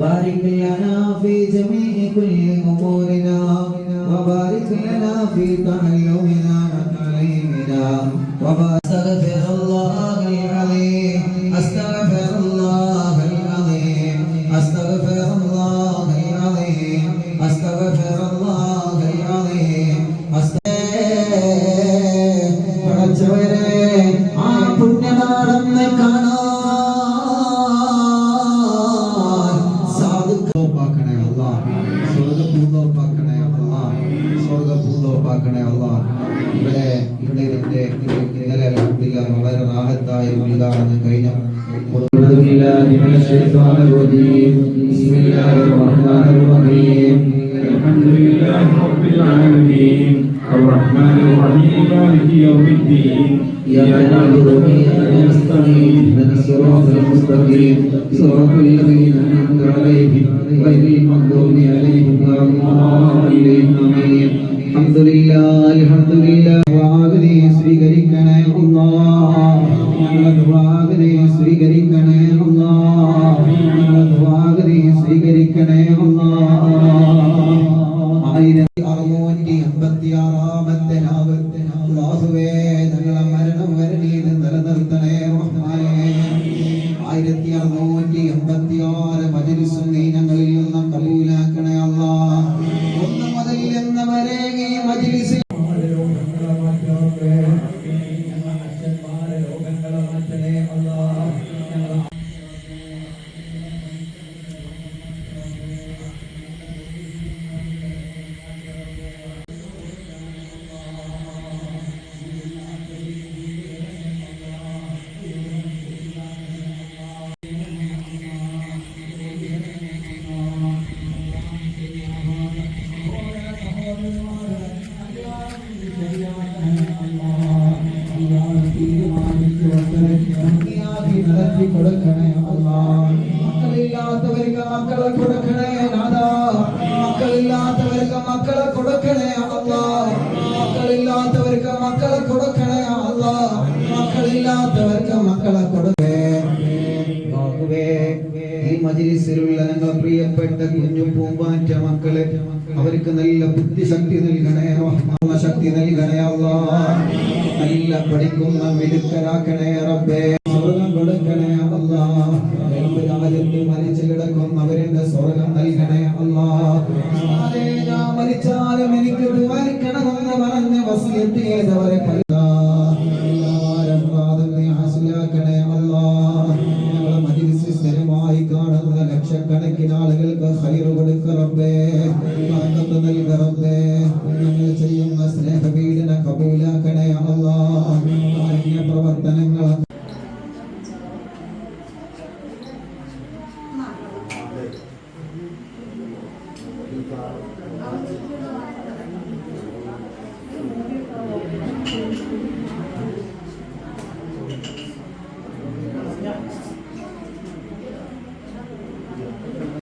بارك لنا في جميع كل أمورنا وبارك لنا في تعلمنا وتعليمنا സ്വർഗപൂതോപ്പാക്കണേ അല്ല ഇവിടെ ഇവിടെ ഇതിന്റെ ഇന്നലെ അൽഹംദുലില്ലാ വളരെ റാഹത്തായ വീടാണെന്ന് കഴിഞ്ഞ أعوذ بالله من الشيطان الرجيم بسم الله الرحمن الرحيم الحمد لله رب العالمين الرحمن الرحيم مالك يوم الدين إياك نعبد وإياك نستعين اهدنا الصراط المستقيم صراط الذين أنعمت عليهم غير المغضوب عليهم ولا الضالين آمين الحمد لله ഞങ്ങളുടെ നടത്തി കൊടുക്കണേ മക്കളില്ലാത്തവർക്ക് മക്കളെ കൊടുക്കണേ നാദാ മക്കളില്ലാത്തവർക്ക് മക്കളെ കൊടുക്കണേ അല്ലാ മക്കളില്ലാത്തവർക്ക് മക്കളെ കൊടുക്കണേ അല്ലാ മക്കളില്ലാത്തവർക്ക് മക്കളെ കൊടുക്കേ ഈ മജിലിസിലുള്ള ഞങ്ങൾ പ്രിയപ്പെട്ട കുഞ്ഞു പൂമ്പാറ്റ മക്കളെ. അവർക്ക് നല്ല ബുദ്ധിശക്തി നൽകണേ ശക്തി നൽകണേ നല്ല പഠിക്കുന്ന മിടുക്കരാക്കണേ റബ്ബേ. സ്വർഗം കൊടുക്കണേ അല്ല രാജ്യത്ത് മരിച്ചു അവരുടെ സ്വർഗം നൽകണേ അല്ല മരിച്ചാലും എനിക്ക് ദ്വാരിക്കണമെന്ന് പറഞ്ഞ് വസിയത്ത് റബ്ബേ ബർക്കത്ത്